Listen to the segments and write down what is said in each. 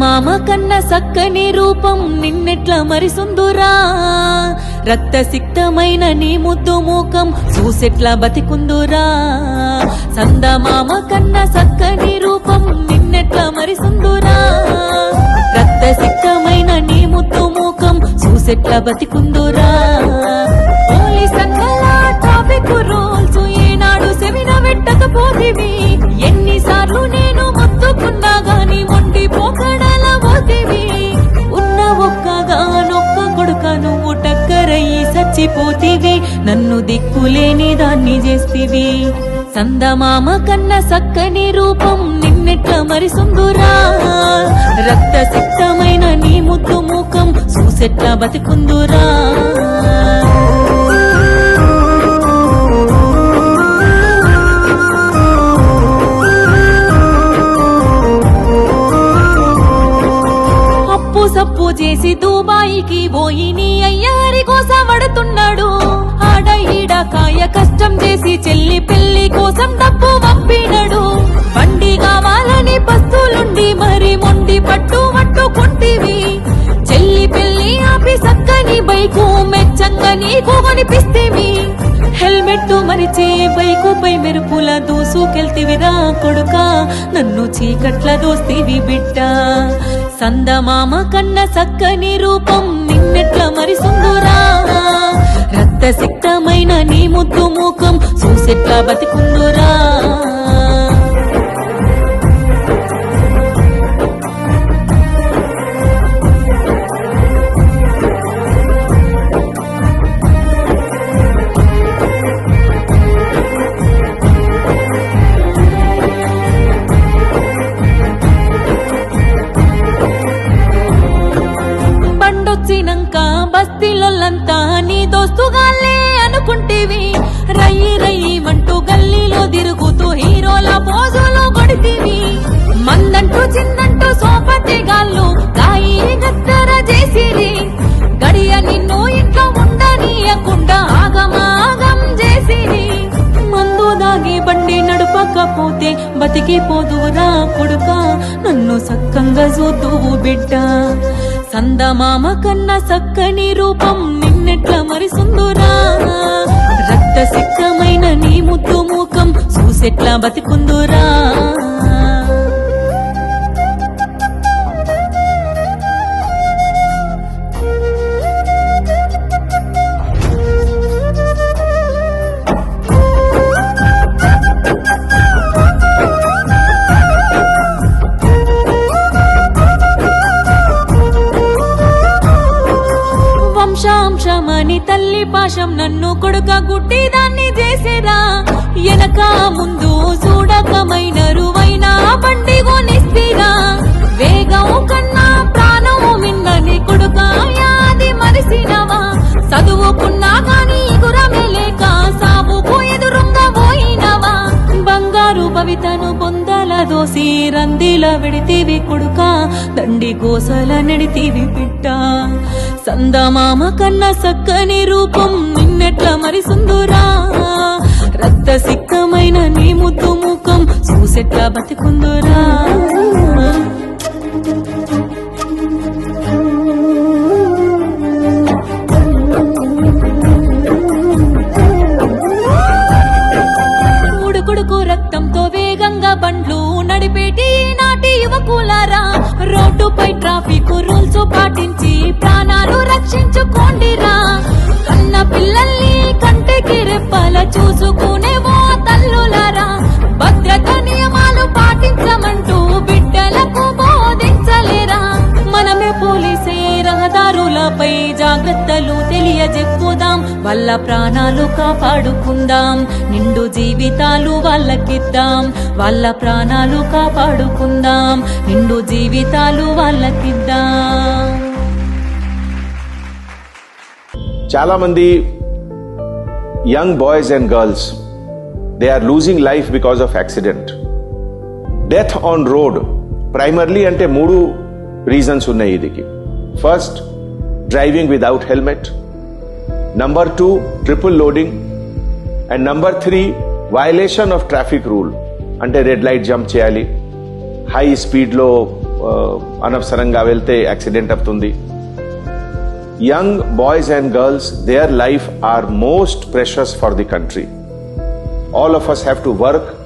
మామ కన్న సక్కని రూపం నిన్నెట్ల మరిసుందురా రక్త సిక్తమైన నీ ముద్దు మూకం చూసెట్ల బతికుందురా? సందమామ కన్న సక్కని రూపం నిన్నెట్ల మరిసుందురా రక్త సిక్తమైన నీ ముద్దు మూకం చూసెట్ల బతికుందురా? పోలీస్ అంగలా రూల్స్ ఏనాడు సెవిన పెట్టకపోతివి సచ్చిపోతివి నన్ను దిక్కులేని దాన్ని చేస్తివి. సందమామ కన్న సక్కని రూపం నిన్నెట్ల మరి సుందురా రక్త సిక్తమైన నీ ముద్దు ముఖం చూసెట్ల బతికుందురా. సప్పు చేసి దుబాయికి పోయి నీ అయ్యారి కోసం పడుతున్నాడు ఆడ ఈడ కాయ కష్టం చేసి చెల్లి పెళ్ళి కోసం డబ్బు పంపినడు. బండి కావాలని పస్తులుండి మరి మొండి పట్టు పట్టుకుంటివి. చెల్లి పెళ్ళి ఆపి సక్కని బైకు మెచ్చంగా నీకు కనిపిస్తేవి హెల్మెట్ మరిచే బైకు పై మెరుపుల దూసుకెళ్తివిరా కొడుక. నన్ను చీకట్ల దోస్తివి బిడ్డ. సందమామ కన్న సక్కని రూపం నిన్నెట్ల మరి సుందురా? రక్త సిక్తమైన నీ ముద్దు ముఖం చూసెట్లా బతికుందురా బస్తీలొల్లంతా నీ దోస్తుగాలే అనుకుంటేవి. రయ్యి రయ్యి అంటూ గల్లీలో తిరుగుతూ హీరోల పోజులో కొడితివి. మందంటూ చిందంటూ సోపతి గాళ్ళు గాయి గద్దర చేసిరి. గడియ నిన్ను ఇంట్లో ఉండనీయకుండా ఆగమాగం చేసిరి. మందు దాగి బండి నడపకపోతే బతికిపోదురా కొడుక. నన్ను సక్కంగా చూద్దువు బిడ్డ. సందమామ కన్న సక్కని రూపం నిన్నెట్ల మరి సుందురా? రక్త సిక్కమైన నీ ముద్దు మూకం చూసెట్లా బతికుందురా? తల్లి నన్ను కొడుక గుట్టి దాన్ని చేసేరా ఎనక ముందు చూడకమైన రువైన బండి కొనిస్తిరా వేగం కన్నా ప్రాణము మిన్నని కొడుక యాది మరిసినవా? చదువుకున్నా కాని గురమే లేక సాగుకు ఎదురుంగా పోయినవా? బంగారు భవితను బొందల దోసి రందిల విడితివి కొడుక దండి గోసల నెడితివి బిడ్డ సందమామ కన్న సక్కని రూపం నిన్నెట్ల మరి సుందురా? రక్త సిక్కమైన నీ ముద్దు ముఖం చూసెట్ల బతికుందురా? ఉడుకుడుకు రక్తంతో వేగంగా బండ్లు నడిపేటి నాటి యువకులారా? రోడ్డుపై ట్రాఫిక్ రూల్స్ పాటించి ప్రాణ రక్షించుకోండిరా కన్న పిల్లల్ని కంటికి రెప్పల చూసుకునే ఓ తల్లులరా. భద్రత నియమాలు పాటించమంటూ బిడ్డలకు బోధించలేరా. మనమే పోలీసే రహదారులపై జాగ్రత్తలు తెలియజెప్పుదాం. వాళ్ళ ప్రాణాలు కాపాడుకుందాం. నిండు జీవితాలు వాళ్ళకిద్దాం. వాళ్ళ ప్రాణాలు కాపాడుకుందాం. నిండు జీవితాలు వాళ్ళకిద్దాం. చాలామంది young boys and girls they are losing life because of accident death on road primarily అంటే మూడు రీజన్స్ ఉన్నాయి ఇదికి. First driving without helmet number two triple loading and number three violation of traffic rule అంటే red light jump చేయాలి. High స్పీడ్లో uh, అనవసరంగా వెళ్తే accident అవుతుంది. Young boys and girls, their life are most precious for the country. All of us have to work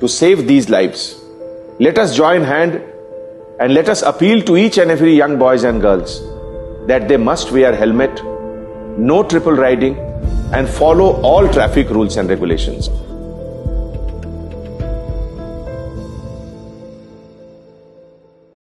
to save these lives. Let us join hand and let us appeal to each and every young boys and girls that they must wear helmet, no triple riding and follow all traffic rules and regulations.